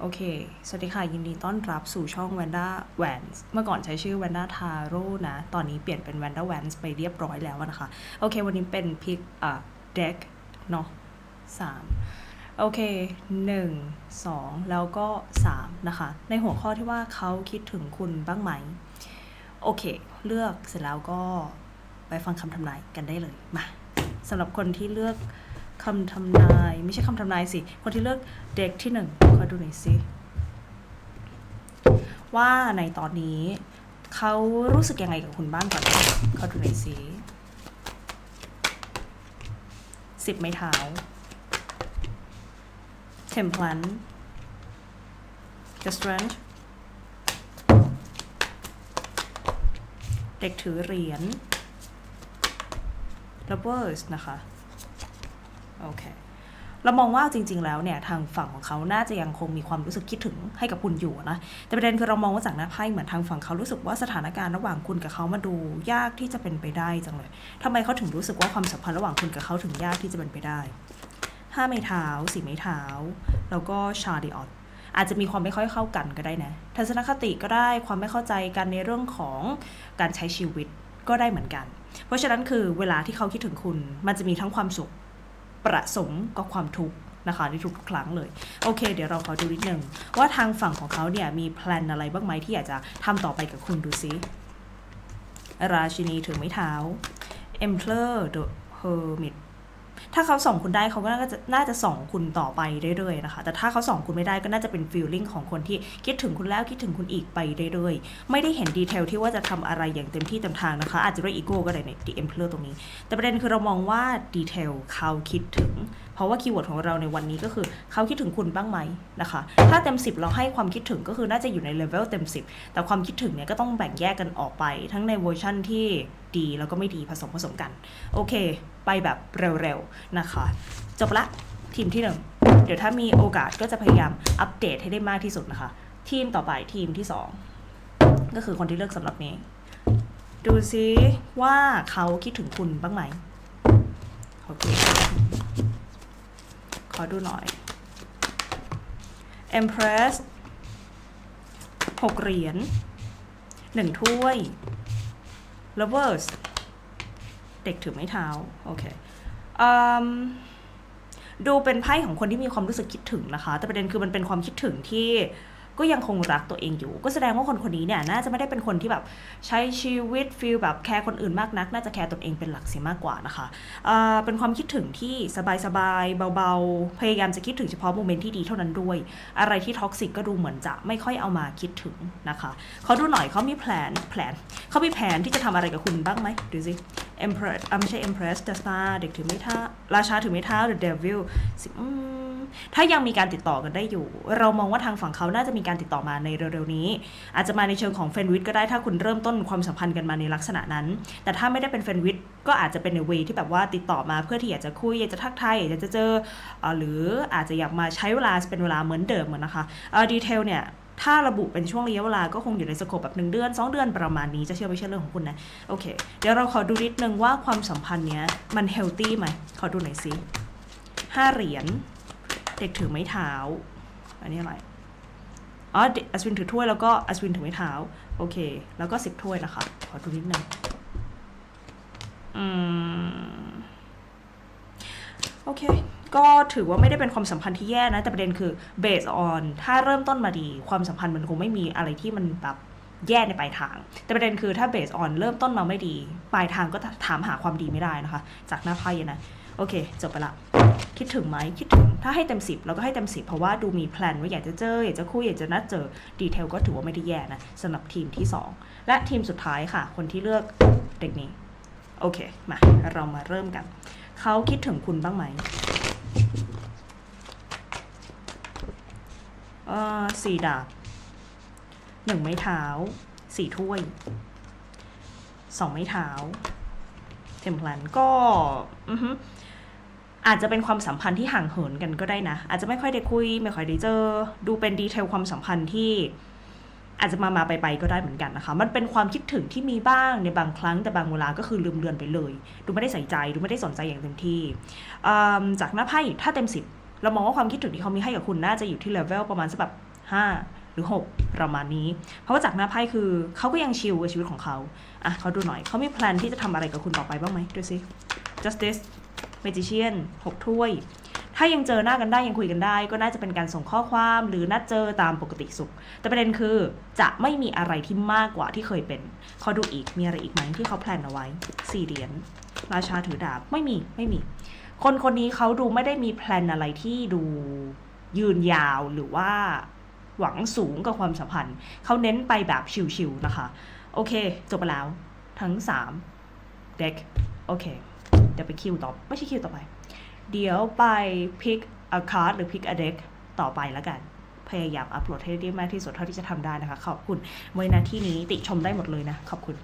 โอเค สวัสดีค่ะ ยินดีต้อนรับสู่ช่อง Vanda Vans เมื่อก่อนใช้ชื่อ Vanda Taro นะ ตอนนี้เปลี่ยนเป็น Vanda Vans ไปเรียบร้อยแล้วนะคะ โอเค วันนี้เป็นพิกอะเด็กเนาะสามโอเคหนึ่งสองแล้วก็สามนะคะ ในหัวข้อที่ว่าเขาคิดถึงคุณบ้างไหม โอเค เลือกเสร็จแล้วก็ไปฟังคำทำนายกันได้เลย มาสำหรับคนที่เลือก คำทำนาย ไม่ใช่คำทำนายสิ คนที่เลือกเด็กที่หนึ่งขอดูหน่อยสิ ว่าในตอนนี้ เขารู้สึกยังไงกับคุณบ้างก่อนขอดูหน่อยสิสิบไม้เท้า Template The Strength เด็กถือเหรียญ Lovers นะคะ โอเคเรามองว่าจริง ๆ แล้วเนี่ยทางฝั่งของเขาน่าจะยังคงมีความรู้สึกคิดถึงให้กับคุณอยู่นะ แต่ประเด็นคือเรามองว่าจากหน้าไพ่เหมือนทางฝั่งเขารู้สึกว่าสถานการณ์ระหว่างคุณกับเขามาดูยากที่จะเป็นไปได้จังเลยทำไมเขาถึงรู้สึกว่าความสัมพันธ์ระหว่างคุณกับเขาถึงยากที่จะเป็นไปได้ห้าไม้เท้าสี่ไม้เท้า แล้วก็ชาดิออตอาจจะมีความไม่ค่อยเข้ากันก็ได้นะทัศนคติก็ได้ความไม่เข้าใจกันในเรื่องของการใช้ชีวิตก็ได้เหมือนกัน เพราะฉะนั้นคือเวลาที่เขาคิดถึงคุณมันจะมีทั้งความสุข ประสมกับความทุกข์นะคะในทุกครั้งเลย โอเค เดี๋ยวเราขอดูนิดนึงว่าทางฝั่งของเขาเนี่ยมีแพลนอะไรบ้างไหมที่อยากจะทำต่อไปกับคุณดูซิราชินีถือไม้เท้า Emperor the Hermit ถ้าเขาส่องคุณได้เขาก็น่าจะน่าจะส่องคุณต่อไปเรื่อยๆนะคะ แต่ถ้าเขาส่องคุณไม่ได้ก็น่าจะเป็นฟีลลิ่งของคนที่คิดถึงคุณแล้วคิดถึงคุณอีกไปเรื่อยๆ ไม่ได้เห็นดีเทลที่ว่าจะทำอะไรอย่างเต็มที่เต็มทางนะคะ อาจจะด้วยอีโก้ก็ได้ในดีเอ็มเพลอร์ตรงนี้ แต่ประเด็นคือเรามองว่าดีเทลเขาคิดถึงเพราะว่าคีย์เวิร์ดของเราในวันนี้ก็คือเขาคิดถึงคุณบ้างไหมนะคะ ถ้าเต็ม 10 เราให้ความคิดถึงก็คือน่าจะอยู่ในเลเวลเต็ม 10 แต่ความคิดถึงเนี่ยก็ต้องแบ่งแยกกันออกไป ทั้งในเวอร์ชั่นที่ดีแล้วก็ไม่ดีผสมผสมกัน โอเค ไปแบบเร็วๆนะคะ จบละทีมที่หนึ่งเดี๋ยวถ้ามีโอกาสก็จะพยายามอัปเดตให้ได้มากที่สุดนะคะ ทีมต่อไปทีมที่สองก็คือคนที่เลือกสำหรับนี้ ดูซิว่าเขาคิดถึงคุณบ้างไหมโอเค ขอดูหน่อย Empress หกเหรียญหนึ่งถ้วย Lovers เด็กถือไม้เท้า โอเคอดูเป็นไพ่ของคนที่มีความรู้สึกคิดถึงนะคะ แต่ประเด็นคือมันเป็นความคิดถึงที่ ก็ยังคงรักตัวเองอยู่ ก็แสดงว่าคนคนนี้เนี่ยน่าจะไม่ได้เป็นคนที่แบบใช้ชีวิตฟีลแบบแคร์คนอื่นมากนัก น่าจะแคร์ตนเองเป็นหลักเสียมากกว่านะคะเเป็นความคิดถึงที่สบายๆเบาๆ พยายามจะคิดถึงเฉพาะโมเมนต์ที่ดีเท่านั้นด้วย อะไรที่ท็อกซิกก็ดูเหมือนจะไม่ค่อยเอามาคิดถึงนะคะเขาดูหน่อยเขามีแผนแผนเขามีแผนที่จะทำอะไรกับคุณบ้างไหมดูสิ Empress อะไม่ใช่ Empress The Star เด็กถือไม้เท้าราชาถือไม้เท้า The Devil สิอืมถ้ายังมีการติดต่อกันได้อยู่ เรามองว่าทางฝั่งเขาน่าจะมีการติดต่อมาในเร็วๆนี้ อาจจะมาในเชิงของเฟนวิดก็ได้ถ้าคุณเริ่มต้นความสัมพันธ์กันมาในลักษณะนั้น แต่ถ้าไม่ได้เป็นเฟนวิดก็อาจจะเป็นในเวที่แบบว่าติดต่อมาเพื่อที่อยากจะคุยอยากจะทักทายอยากจะเจออหรืออาจจะอยากมาใช้เวลาเป็นเวลาเหมือนเดิมเหมือนนะคะดีเทลเนี่ย ถ้าระบุเป็นช่วงระยะเวลาก็คงอยู่ในสโคปแบบหนึ่งเดือน 2 เดือนประมาณนี้จะเชื่อไม่เชื่อเรื่องของคุณนะโอเค เดี๋ยวเราขอดูนิดนึงว่าความสัมพันธ์เนี้ยมันเฮลตี้ไหมขอดูหน่อยสิห้าเหรียญเด็กถือไม้เท้า อันนี้อะไรอ๋ออัศวินถือถ้วยแล้วก็อัศวินถือไม้เท้าโอเค แล้วก็สิบถ้วยนะคะ ขอดูนิดนึงอืมโอเค ก็ถือว่าไม่ได้เป็นความสัมพันธ์ที่แย่นะ แต่ประเด็นคือ based on ถ้าเริ่มต้นมาดี ความสัมพันธ์มันคงไม่มีอะไรที่มันแบบแย่ในปลายทาง แต่ประเด็นคือถ้า based on เริ่มต้นมาไม่ดี ปลายทางก็ถามหาความดีไม่ได้นะคะ จากหน้าไพ่นะ โอเค จบไปละ คิดถึงไหมคิดถึง ถ้าให้เต็มสิบเราก็ให้เต็มสิบเพราะว่าดูมีแพลนว่าอยากจะเจอ อยากจะคุย อยากจะนัดเจอ ดีเทลก็ถือว่าไม่ได้แย่นะสำหรับทีมที่ 2 และทีมสุดท้ายค่ะ คนที่เลือกเด็กนี้ โอเค มา เรามาเริ่มกัน เขาคิดถึงคุณบ้างไหม เอ่อ สี่ดาบหนึ่งไม้เท้าสี่ถ้วยสองไม้เท้าเทมเพลนก็อาจจะเป็นความสัมพันธ์ที่ห่างเหินกันก็ได้นะ อาจจะไม่ค่อยได้คุย ไม่ค่อยได้เจอ ดูเป็นดีเทลความสัมพันธ์ที่อาจจะมามาไปไปก็ได้เหมือนกันนะคะ มันเป็นความคิดถึงที่มีบ้างในบางครั้งแต่บางเวลาก็คือลืมเลือนไปเลย ดูไม่ได้ใส่ใจ ดูไม่ได้สนใจอย่างเต็มที่ จากหน้าไพ่ถ้าเต็มสิบ เรามองว่าความคิดถึงที่เขามีให้กับคุณน่าจะอยู่ที่เลเวลประมาณสักแบบ5หรือ 6 ประมาณนี้ เพราะว่าจากหน้าไพ่คือเขาก็ยังชิลกับชีวิตของเขาอะเขาดูหน่อย เขามีแพลนที่จะทำอะไรกับคุณต่อไปบ้างไหมดูสิ justice magician 6 ถ้วย ถ้ายังเจอหน้ากันได้ยังคุยกันได้ ก็น่าจะเป็นการส่งข้อความหรือนัดเจอตามปกติสุข แต่ประเด็นคือจะไม่มีอะไรที่มากกว่าที่เคยเป็นขอดูอีกมีอะไรอีกไหมที่เขาแพลนเอาไว้สี่เหรียญราชาถือดาบไม่มีไม่มี คนคนนี้เขาดูไม่ได้มีแพลนอะไรที่ดูยืนยาวหรือว่าหวังสูงกับความสัมพันธ์ เขาเน้นไปแบบชิวๆนะคะ โอเค จบไปแล้ว ทั้ง3เด็กโอเค เดี๋ยวไปคิวต่อ ไม่ใช่คิวต่อไป เดี๋ยวไป pick a card หรือ pick a deck ต่อไปแล้วกัน พยายามอัปโหลดให้ได้มากที่สุดเท่าที่จะทำได้นะคะ ขอบคุณไว้น้าที่นี้ติชมได้หมดเลยนะ ขอบคุณ